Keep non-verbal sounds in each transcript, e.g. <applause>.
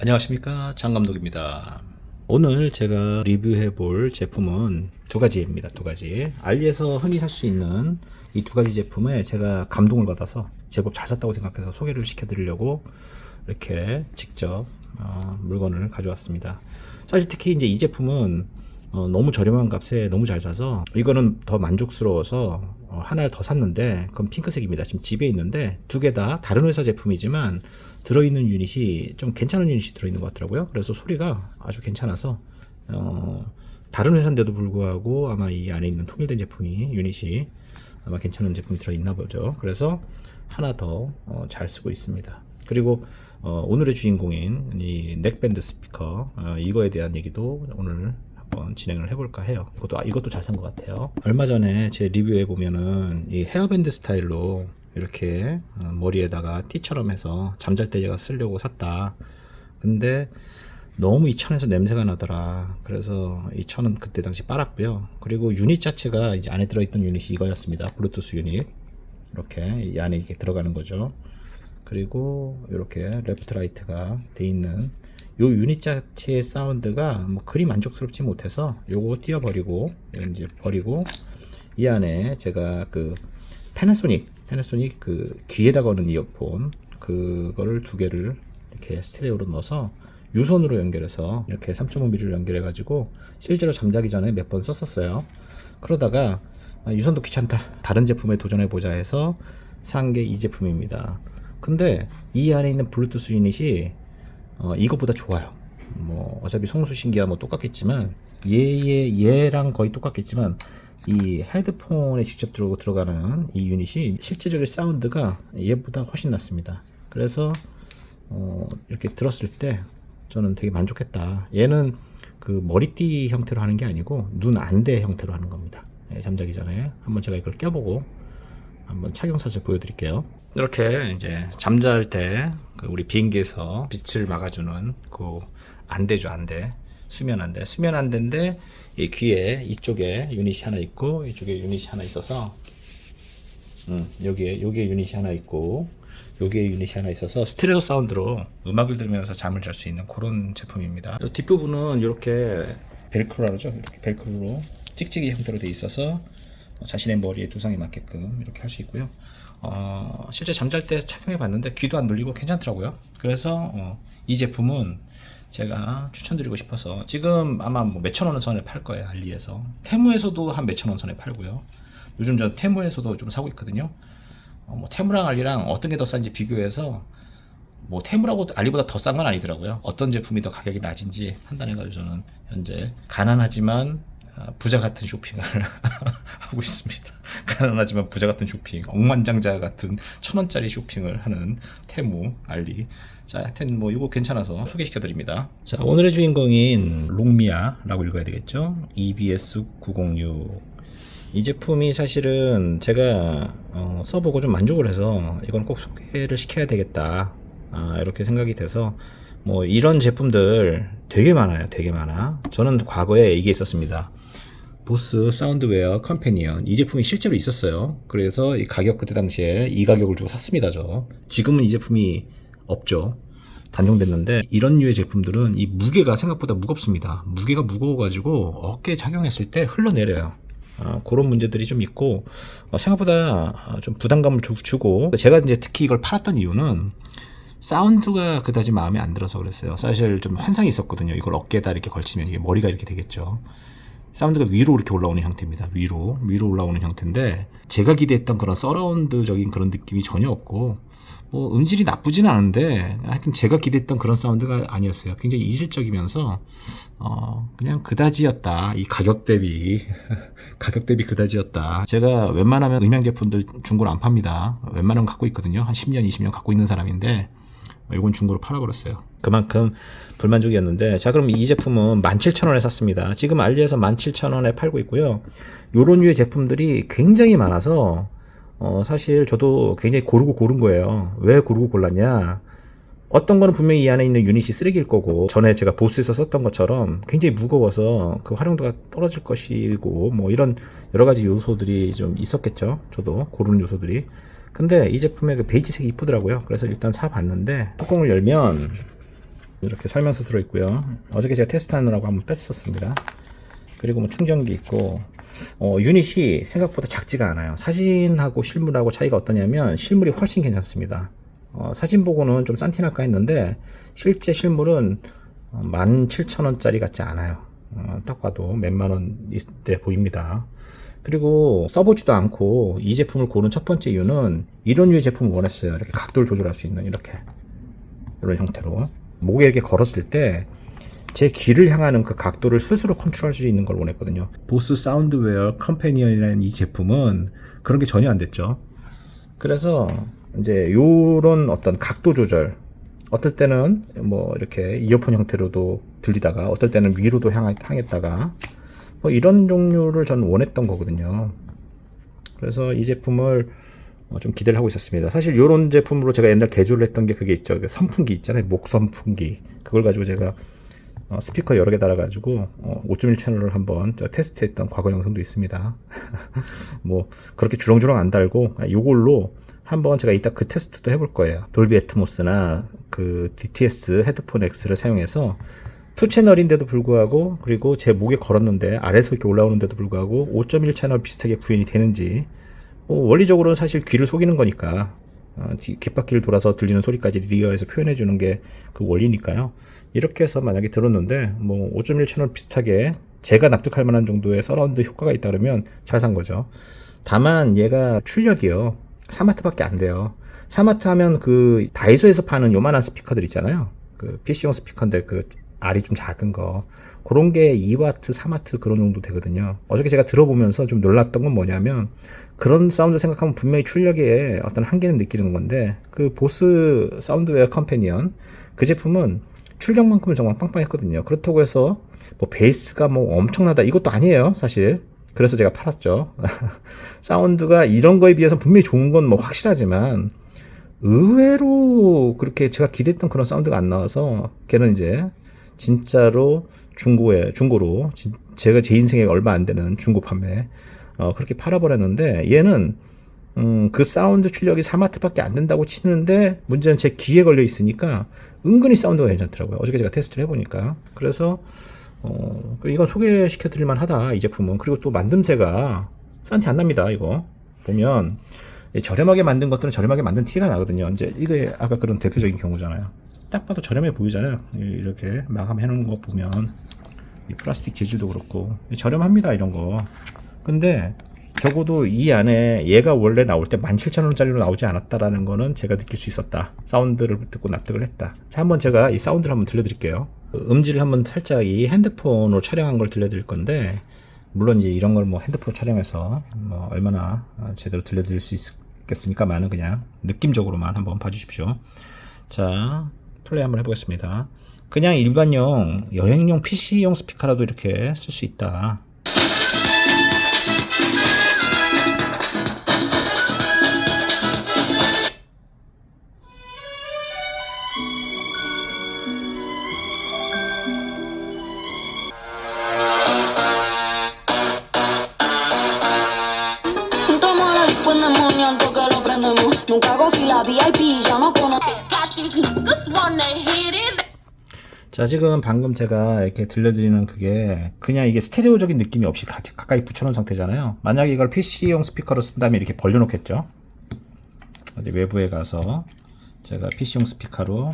안녕하십니까? 장감독입니다. 오늘 제가 리뷰해 볼 제품은 두 가지입니다 두 가지. 알리에서 흔히 살 수 있는 이 두 가지 제품에 제가 감동을 받아서 제법 잘 샀다고 생각해서 소개를 시켜 드리려고 이렇게 직접 어, 물건을 가져왔습니다. 사실 특히 이제 이 제품은 어, 너무 저렴한 값에 너무 잘 사서 이거는 더 만족스러워서 어, 하나를 더 샀는데 그건 핑크색입니다. 지금 집에 있는데 두 개 다 다른 회사 제품이지만 들어있는 유닛이 좀 괜찮은 유닛이 들어있는 것 같더라고요. 그래서 소리가 아주 괜찮아서 어, 다른 회사인데도 불구하고 아마 이 안에 있는 통일된 제품이 유닛이 아마 괜찮은 제품이 들어있나 보죠. 그래서 하나 더 잘 쓰고 있습니다. 그리고 어, 오늘의 주인공인 이 넥밴드 스피커 어, 이거에 대한 얘기도 오늘 한번 진행을 해볼까 해요. 이것도 아, 이것도 잘 산 것 같아요. 얼마 전에 제 리뷰에 보면은 이 헤어밴드 스타일로 이렇게 어, 머리에다가 티처럼 해서 잠잘 때 제가 쓰려고 샀다. 근데 너무 이 천에서 냄새가 나더라. 그래서 이 천은 그때 당시 빨았고요. 그리고 유닛 자체가 이제 안에 들어있던 유닛이 이거였습니다. 블루투스 유닛. 이렇게 이 안에 이렇게 들어가는 거죠. 그리고 이렇게 레프트 라이트가 돼 있는 요 유닛 자체의 사운드가 뭐 그리 만족스럽지 못해서 요거 띄워버리고 이제 버리고 이 안에 제가 그 패나소닉 패나소닉 그 귀에다 거는 이어폰 그거를 두 개를 이렇게 스테레오로 넣어서 유선으로 연결해서 이렇게 3.5mm를 연결해 가지고 실제로 잠자기 전에 몇 번 썼었어요. 그러다가 아, 유선도 귀찮다. 다른 제품에 도전해 보자 해서 산 게 이 제품입니다. 근데 이 안에 있는 블루투스 유닛이 어, 이것보다 좋아요. 뭐 어차피 송수신기야 뭐 똑같겠지만 얘의 얘랑 거의 똑같겠지만 이 헤드폰에 직접 들어 들어가는 이 유닛이 실제적인 사운드가 얘보다 훨씬 낫습니다. 그래서 어, 이렇게 들었을 때 저는 되게 만족했다. 얘는 그 머리띠 형태로 하는 게 아니고 눈 안대 형태로 하는 겁니다. 예, 잠자기 전에 한번 제가 이걸 껴보고 한번 착용 사실 보여드릴게요. 이렇게 이제 잠잘 때그 우리 비행기에서 빛을 막아주는 그 안대죠 안대 수면 안대 수면 안대인데 이 귀에 이쪽에 유닛이 하나 있고 이쪽에 유닛이 하나 있어서 음, 여기에 여기에 유닛이 하나 있고 여기에 유닛이 하나 있어서 스테레오 사운드로 음악을 들으면서 잠을 잘 수 있는 그런 제품입니다. 이 뒷부분은 이렇게 벨크로라 그러죠. 이렇게 벨크로로 찍찍이 형태로 되어 있어서 자신의 머리에 두상에 맞게끔 이렇게 할 수 있고요. 어, 실제 잠잘 때 착용해 봤는데 귀도 안 눌리고 괜찮더라고요. 그래서 어, 이 제품은 제가 추천드리고 싶어서 지금 아마 뭐 몇천 원 선에 팔 거예요 알리에서 테무에서도 한 몇천 원 선에 팔고요. 요즘 저 테무에서도 좀 사고 있거든요. 어, 뭐 테무랑 알리랑 어떤 게 더 싼지 비교해서 뭐 테무라고 알리보다 더 싼 건 아니더라고요. 어떤 제품이 더 가격이 낮은지 판단해가지고 저는 현재 가난하지만 아, 부자 같은 쇼핑을 <laughs> 하고 있습니다. 가난하지만 부자 같은 쇼핑, 억만장자 같은 천 원짜리 쇼핑을 하는 테무 알리. 자, 하여튼 뭐 이거 괜찮아서 소개시켜 드립니다. 자, 오늘의 주인공인 롱미아라고 읽어야 되겠죠? EBS 906. 이 제품이 사실은 제가 어, 써보고 좀 만족을 해서 이건 꼭 소개를 시켜야 되겠다. 아, 이렇게 생각이 돼서 뭐 이런 제품들 되게 많아요. 되게 많아. 저는 과거에 이게 있었습니다. 보스 사운드웨어 컴패니언 이 제품이 실제로 있었어요. 그래서 이 가격 그때 당시에 이 가격을 주고 샀습니다. 저 지금은 이 제품이 없죠. 단종됐는데 이런 류의 제품들은 이 무게가 생각보다 무겁습니다. 무게가 무거워가지고 어깨에 착용했을 때 흘러내려요. 아, 그런 문제들이 좀 있고 어, 생각보다 좀 부담감을 주, 주고 제가 이제 특히 이걸 팔았던 이유는 사운드가 그다지 마음에 안 들어서 그랬어요. 사실 좀 환상이 있었거든요. 이걸 어깨에다 이렇게 걸치면 이게 머리가 이렇게 되겠죠. 사운드가 위로 이렇게 올라오는 형태입니다. 위로 위로 올라오는 형태인데 제가 기대했던 그런 서라운드적인 그런 느낌이 전혀 없고 뭐 음질이 나쁘진 않은데 하여튼 제가 기대했던 그런 사운드가 아니었어요. 굉장히 이질적이면서 어 그냥 그다지였다. 이 가격 대비 <laughs> 가격 대비 그다지였다. 제가 웬만하면 음향 제품들 중고로 안 팝니다. 웬만하면 갖고 있거든요. 한 10년 20년 갖고 있는 사람인데 이건 중고로 팔아버렸어요. 그만큼 불만족이었는데 자 그럼 이 제품은 17,000원에 샀습니다. 지금 알리에서 17,000원에 팔고 있고요. 요런 류의 제품들이 굉장히 많아서 어, 사실 저도 굉장히 고르고 고른 거예요. 왜 고르고 골랐냐? 어떤 거는 분명히 이 안에 있는 유닛이 쓰레기일 거고 전에 제가 보스에서 썼던 것처럼 굉장히 무거워서 그 활용도가 떨어질 것이고 뭐 이런 여러 가지 요소들이 좀 있었겠죠. 저도 고르는 요소들이. 근데 이 제품의 그 베이지색이 이쁘더라고요. 그래서 일단 사봤는데 뚜껑을 열면 이렇게 설명서 들어있고요. 어저께 제가 테스트하느라고 한번 뺐었습니다. 그리고 뭐 충전기 있고 어, 유닛이 생각보다 작지가 않아요. 사진하고 실물하고 차이가 어떠냐면 실물이 훨씬 괜찮습니다. 어, 사진 보고는 좀 싼티날까 했는데 실제 실물은 어, 17,000원짜리 같지 않아요. 어, 딱 봐도 몇만 원 있을 때 보입니다. 그리고 써보지도 않고 이 제품을 고른 첫 번째 이유는 이런 류의 제품을 원했어요. 이렇게 각도를 조절할 수 있는 이렇게 이런 형태로 목에 이렇게 걸었을 때 제 귀를 향하는 그 각도를 스스로 컨트롤할 수 있는 걸 원했거든요. 보스 사운드웨어 컴패니언이라는 이 제품은 그런 게 전혀 안 됐죠. 그래서 이제 요런 어떤 각도 조절 어떨 때는 뭐 이렇게 이어폰 형태로도 들리다가 어떨 때는 위로도 향, 향했다가 뭐 이런 종류를 저는 원했던 거거든요. 그래서 이 제품을 어, 좀 기대를 하고 있었습니다. 사실 이런 제품으로 제가 옛날 개조를 했던 게 그게 있죠. 그 선풍기 있잖아요. 목 선풍기. 그걸 가지고 제가 어, 스피커 여러 개 달아가지고 어, 5.1 채널을 한번 저 테스트했던 과거 영상도 있습니다. <laughs> 뭐 그렇게 주렁주렁 안 달고 아, 요걸로 한번 제가 이따 그 테스트도 해볼 거예요. 돌비 애트모스나 그 DTS 헤드폰 X를 사용해서 투 채널인데도 불구하고 그리고 제 목에 걸었는데 아래에서 이렇게 올라오는데도 불구하고 5.1 채널 비슷하게 구현이 되는지 뭐 원리적으로는 사실 귀를 속이는 거니까 어, 뒤- 귓바퀴를 돌아서 들리는 소리까지 리어에서 표현해 주는 게 그 원리니까요. 이렇게 해서 만약에 들었는데 뭐 5.1 채널 비슷하게 제가 납득할 만한 정도의 서라운드 효과가 있다 그러면 잘 산 거죠. 다만 얘가 출력이요. 3와트밖에 안 돼요. 3와트 하면 그 다이소에서 파는 요만한 스피커들 있잖아요. 그 PC용 스피커인데 그 알이 좀 작은 거. 그런 게 2와트, 3와트 그런 정도 되거든요. 어저께 제가 들어보면서 좀 놀랐던 건 뭐냐면 그런 사운드 생각하면 분명히 출력에 어떤 한계는 느끼는 건데 그 보스 사운드웨어 컴패니언 그 제품은 출력만큼은 정말 빵빵했거든요. 그렇다고 해서 뭐 베이스가 뭐 엄청나다 이것도 아니에요, 사실. 그래서 제가 팔았죠. <laughs> 사운드가 이런 거에 비해서 분명히 좋은 건 뭐 확실하지만 의외로 그렇게 제가 기대했던 그런 사운드가 안 나와서 걔는 이제 진짜로 중고에 중고로 진- 제가 제 인생에 얼마 안 되는 중고 판매 어, 그렇게 팔아버렸는데 얘는 음, 그 사운드 출력이 3와트밖에 안 된다고 치는데 문제는 제 귀에 걸려 있으니까 은근히 사운드가 괜찮더라고요. 어저께 제가 테스트를 해보니까 그래서 어, 이건 소개시켜 드릴 만 하다 이 제품은 그리고 또 만듦새가 싼티 안 납니다 이거 보면 이 저렴하게 만든 것들은 저렴하게 만든 티가 나거든요. 이제 이게 아까 그런 대표적인 경우잖아요. 딱 봐도 저렴해 보이잖아요. 이- 이렇게 마감해 놓은 거 보면 이 플라스틱 재질도 그렇고 저렴합니다 이런 거. 근데 적어도 이 안에 얘가 원래 나올 때 17,000원짜리로 나오지 않았다라는 거는 제가 느낄 수 있었다. 사운드를 듣고 납득을 했다. 자, 한번 제가 이 사운드를 한번 들려드릴게요. 그 음질을 한번 살짝 이 핸드폰으로 촬영한 걸 들려드릴 건데, 물론 이제 이런 걸 뭐 핸드폰으로 촬영해서 뭐 얼마나 어, 제대로 들려드릴 수 있겠습니까만은 그냥 느낌적으로만 한번 봐주십시오. 자, 플레이 한번 해보겠습니다. 그냥 일반용 여행용 PC용 스피커라도 이렇게 쓸 수 있다. 자, 지금 방금 제가 이렇게 들려드리는 그게 그냥 이게 스테레오적인 느낌이 없이 가, 가까이 붙여놓은 상태잖아요. 만약에 이걸 PC용 스피커로 쓴 다음에 이렇게 벌려놓겠죠. 이제 외부에 가서 제가 PC용 스피커로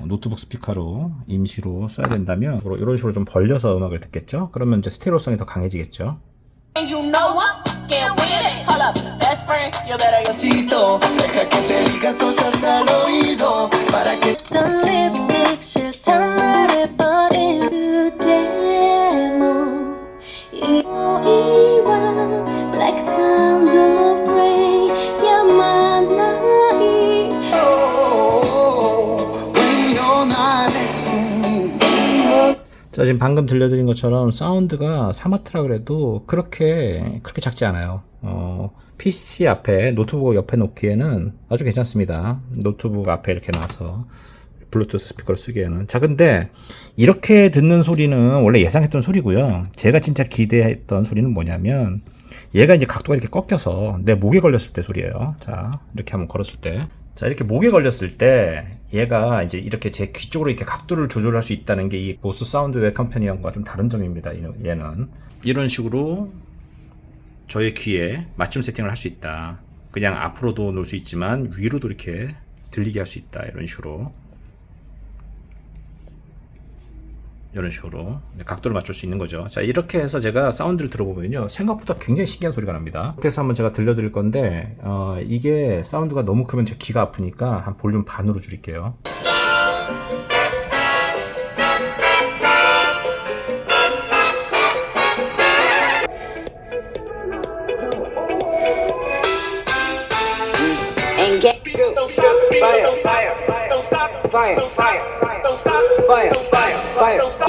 어, 노트북 스피커로 임시로 써야 된다면 이런 식으로 좀 벌려서 음악을 듣겠죠. 그러면 이제 스테레오성이 더 강해지겠죠. Friend, you better Necesito, deja que te diga cosas al oído para que The lipstick 싫단 말해버린 그대모 이와 like sound of rain 야만 나이 when you're not next to me. 자, 지금 방금 들려드린 것처럼 사운드가 3와트라 그래도 그렇게, 그렇게 작지 않아요. 어, PC 앞에 노트북 옆에 놓기에는 아주 괜찮습니다. 노트북 앞에 이렇게 놔서 블루투스 스피커를 쓰기에는. 자, 근데 이렇게 듣는 소리는 원래 예상했던 소리고요. 제가 진짜 기대했던 소리는 뭐냐면 얘가 이제 각도가 이렇게 꺾여서 내 목에 걸렸을 때 소리예요. 자, 이렇게 한번 걸었을 때. 자, 이렇게 목에 걸렸을 때 얘가 이제 이렇게 제 귀 쪽으로 이렇게 각도를 조절할 수 있다는 게 이 보스 사운드웨어 컴퍼니와 좀 다른 점입니다. 이- 얘는 이런 식으로 저의 귀에 맞춤 세팅을 할 수 있다. 그냥 앞으로도 놓을 수 있지만 위로도 이렇게 들리게 할 수 있다. 이런 식으로. 이런 식으로 각도를 맞출 수 있는 거죠. 자, 이렇게 해서 제가 사운드를 들어보면요. 생각보다 굉장히 신기한 소리가 납니다. 이렇게 해서 한번 제가 들려드릴 건데, 어, 이게 사운드가 너무 크면 제 귀가 아프니까 한 볼륨 반으로 줄일게요. shoot, shoot, fire, fire, fire, fire, fire, Fire. Fire. Fire. Fire! Fire! Fire! Fire! Fire!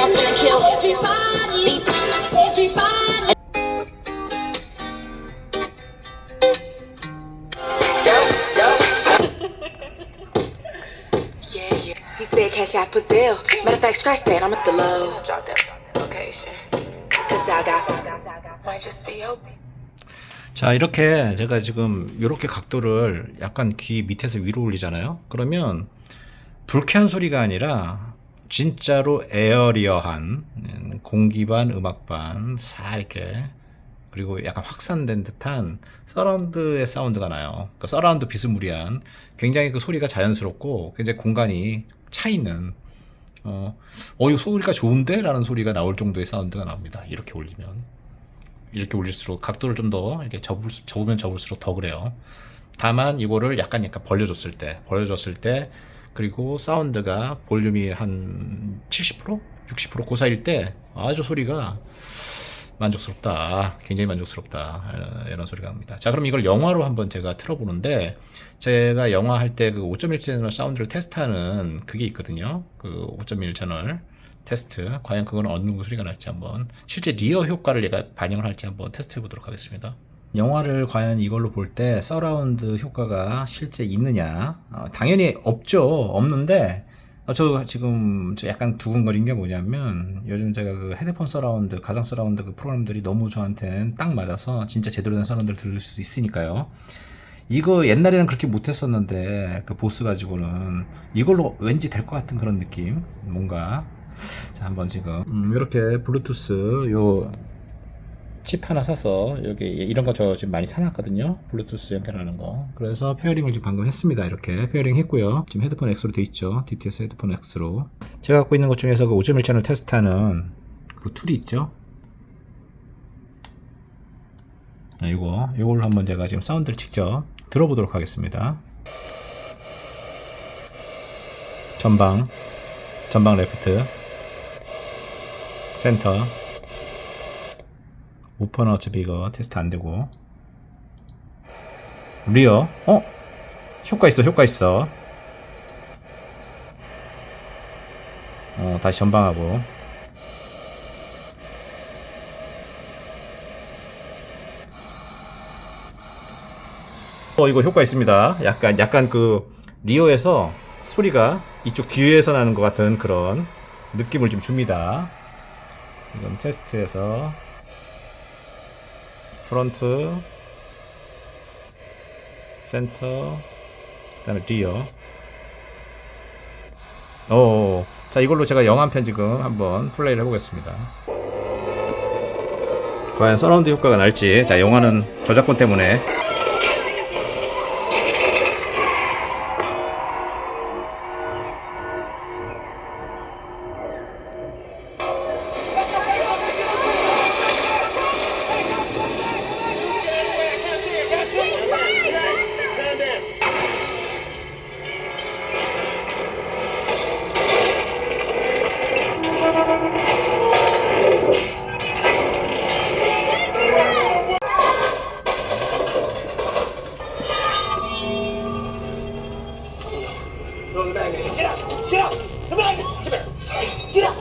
gon' spin and kill everybody, deep, everybody. <laughs> yeah, yeah. He said cash out for sale. Matter of fact, scratch that, I'm at the low. Drop that location. Cause I got 자, 이렇게 제가 지금 이렇게 각도를 약간 귀 밑에서 위로 올리잖아요. 그러면 불쾌한 소리가 아니라 진짜로 에어리어한 음, 공기 반 음악 반 사 이렇게 그리고 약간 확산된 듯한 서라운드의 사운드가 나요. 그러니까 서라운드 비스무리한 굉장히 그 소리가 자연스럽고 굉장히 공간이 차 있는 어, 어, 이 소리가 좋은데? 라는 소리가 나올 정도의 사운드가 나옵니다. 이렇게 올리면. 이렇게 올릴수록 각도를 좀 더 이렇게 접을, 수- 접으면 접을수록 더 그래요. 다만 이거를 약간 약간 벌려줬을 때, 벌려줬을 때, 그리고 사운드가 볼륨이 한 70%? 60%그 사이일 때 아주 소리가 만족스럽다. 굉장히 만족스럽다. 어, 이런 소리가 납니다. 자, 그럼 이걸 영화로 한번 제가 틀어보는데, 제가 영화 할 때 그 5.1 채널 사운드를 테스트하는 그게 있거든요. 그 5.1 채널 테스트. 과연 그건 어느 소리가 날지 한번, 실제 리어 효과를 얘가 반영을 할지 한번 테스트 해 보도록 하겠습니다. 영화를 과연 이걸로 볼 때 서라운드 효과가 실제 있느냐? 어, 당연히 없죠. 없는데, 어, 저 지금 저 약간 두근거린 게 뭐냐면 요즘 제가 그 헤드폰 서라운드, 가상 서라운드 그 프로그램들이 너무 저한테는 딱 맞아서 진짜 제대로 된 사운드를 들을 수 있으니까요. 이거 옛날에는 그렇게 못했었는데 그 보스 가지고는 이걸로 왠지 될 것 같은 그런 느낌 뭔가 자 한번 지금. 음, 이렇게 블루투스 요 칩 하나 사서 여기 이런 거 저 지금 많이 사놨거든요. 블루투스 연결하는 거. 그래서 페어링을 지금 방금 했습니다. 이렇게 페어링 했고요. 지금 헤드폰 X로 돼 있죠. DTS 헤드폰 X로. 제가 갖고 있는 것 중에서 그 5.1 채널 테스트하는 그 툴이 있죠? 네, 이거. 이걸로 한번 제가 지금 사운드를 직접 들어보도록 하겠습니다. 전방. 전방 레프트 센터. 우퍼는 어차피 이거. 테스트 안 되고. 리어. 어? 효과 있어 효과 있어. 어 다시 전방하고. 어 이거 효과 있습니다. 약간 약간 그 리어에서 소리가 이쪽 뒤에서 나는 것 같은 그런 느낌을 좀 줍니다 이건 테스트에서 프론트 센터 그 다음에 리어 오, 자 이걸로 제가 영화 한편 지금 한번 플레이를 해보겠습니다. 과연 서라운드 효과가 날지. 자 영화는 저작권 때문에 Get up! Get up! Come on! Come here! Get up!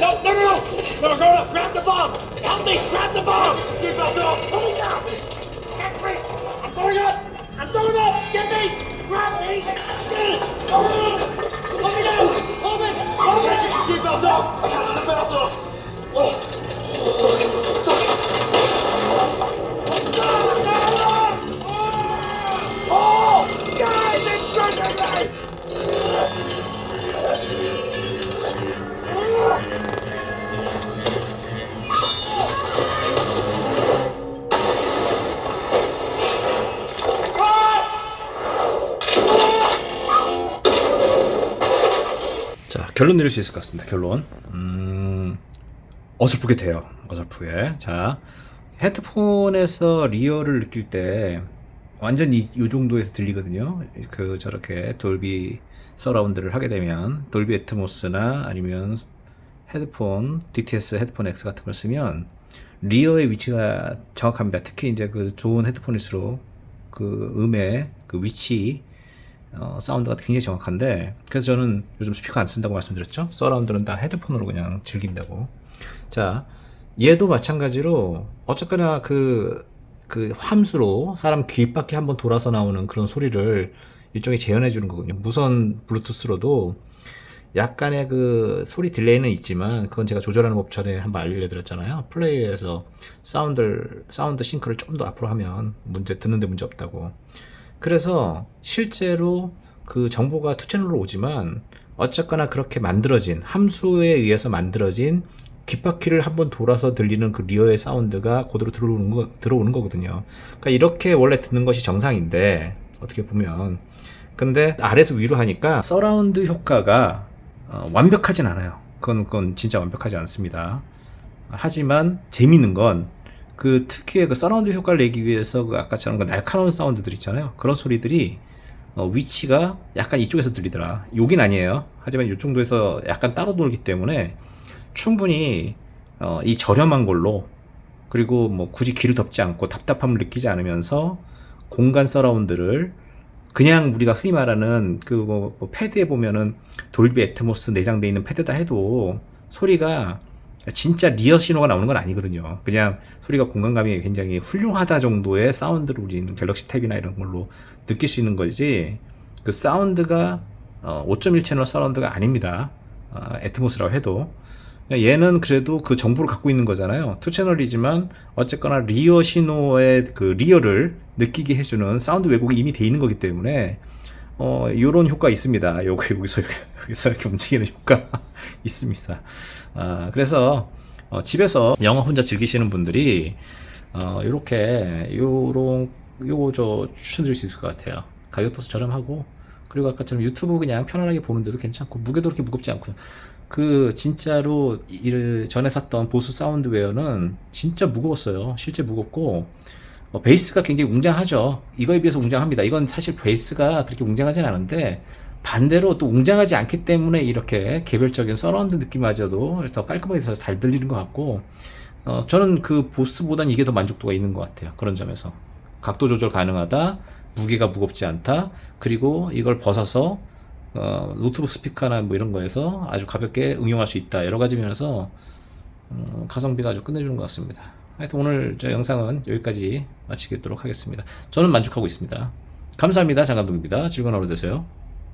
No, no, no, no! No, no, no! Grab the bomb! Help me! Grab the bomb! Seatbelt up! Pull me down! Get me! I'm going up! I'm going up! Get me! Grab me! Get it! Hold me down! Hold up! Belt off! Oh! 결론 내릴 수 있을 것 같습니다. 결론. 음, 어설프게 돼요. 어설프게. 자 헤드폰에서 리얼을 느낄 때 완전 이, 이 정도에서 들리거든요. 그 저렇게 돌비 서라운드를 하게 되면 돌비 애트모스나 아니면 헤드폰 DTS 헤드폰 X 같은 걸 쓰면 리어의 위치가 정확합니다. 특히 이제 그 좋은 헤드폰일수록 그 음의 그 위치 어, 사운드가 굉장히 정확한데 그래서 저는 요즘 스피커 안 쓴다고 말씀드렸죠? 서라운드는 다 헤드폰으로 그냥 즐긴다고. 자 얘도 마찬가지로 어쨌거나 그, 그 함수로 사람 귀 밖에 한번 돌아서 나오는 그런 소리를 일종의 재현해 주는 거거든요. 무선 블루투스로도 약간의 그 소리 딜레이는 있지만 그건 제가 조절하는 법 전에 한번 알려드렸잖아요. 플레이어에서 사운드 사운드 싱크를 좀 더 앞으로 하면 문제 듣는데 문제 없다고 그래서 실제로 그 정보가 투 채널로 오지만 어쨌거나 그렇게 만들어진 함수에 의해서 만들어진 귓바퀴를 한번 돌아서 들리는 그 리어의 사운드가 그대로 들어오는 거 들어오는 거거든요. 그러니까 이렇게 원래 듣는 것이 정상인데 어떻게 보면 근데 아래에서 위로 하니까 서라운드 효과가 어, 완벽하진 않아요. 그건 그건 진짜 완벽하지 않습니다. 하지만 재밌는 건 그 특유의 그 서라운드 효과를 내기 위해서 그 아까처럼 그 날카로운 사운드들 있잖아요. 그런 소리들이 어, 위치가 약간 이쪽에서 들리더라. 여긴 아니에요. 하지만 이 정도에서 약간 따로 돌기 때문에 충분히 어, 이 저렴한 걸로 그리고 뭐 굳이 귀를 덮지 않고 답답함을 느끼지 않으면서 공간 서라운드를 그냥 우리가 흔히 말하는 그 뭐 패드에 보면은 돌비 애트모스 내장돼 있는 패드다 해도 소리가 진짜 리어 신호가 나오는 건 아니거든요. 그냥 소리가 공간감이 굉장히 훌륭하다 정도의 사운드를 우리는 갤럭시 탭이나 이런 걸로 느낄 수 있는 거지. 그 사운드가 어, 5.1 채널 사운드가 아닙니다. 어, 애트모스라고 해도. 얘는 그래도 그 정보를 갖고 있는 거잖아요. 투 채널이지만 어쨌거나 리어 신호의 그 리어를 느끼게 해주는 사운드 왜곡이 이미 돼 있는 거기 때문에 어 요런 효과 있습니다. 요거 여기서 여기서 이렇게 움직이는 효과 있습니다. 아 그래서 어, 집에서 영화 혼자 즐기시는 분들이 어 요렇게 요런 요거 저 추천드릴 수 있을 것 같아요. 가격도 저렴하고 그리고 아까처럼 유튜브 그냥 편안하게 보는데도 괜찮고 무게도 그렇게 무겁지 않고 그 진짜로 이 전에 샀던 보스 사운드웨어는 진짜 무거웠어요. 실제 무겁고 어, 베이스가 굉장히 웅장하죠. 이거에 비해서 웅장합니다. 이건 사실 베이스가 그렇게 웅장하진 않은데 반대로 또 웅장하지 않기 때문에 이렇게 개별적인 서라운드 느낌마저도 더 깔끔하게 더 잘 들리는 것 같고 어, 저는 그 보스보단 이게 더 만족도가 있는 것 같아요. 그런 점에서 각도 조절 가능하다, 무게가 무겁지 않다, 그리고 이걸 벗어서 어, 노트북 스피커나 뭐 이런 거에서 아주 가볍게 응용할 수 있다. 여러 가지 면에서 음, 가성비가 아주 끝내주는 것 같습니다. 하여튼 오늘 저 영상은 여기까지 마치도록 하겠습니다. 저는 만족하고 있습니다. 감사합니다. 장감독입니다. 즐거운 하루 되세요.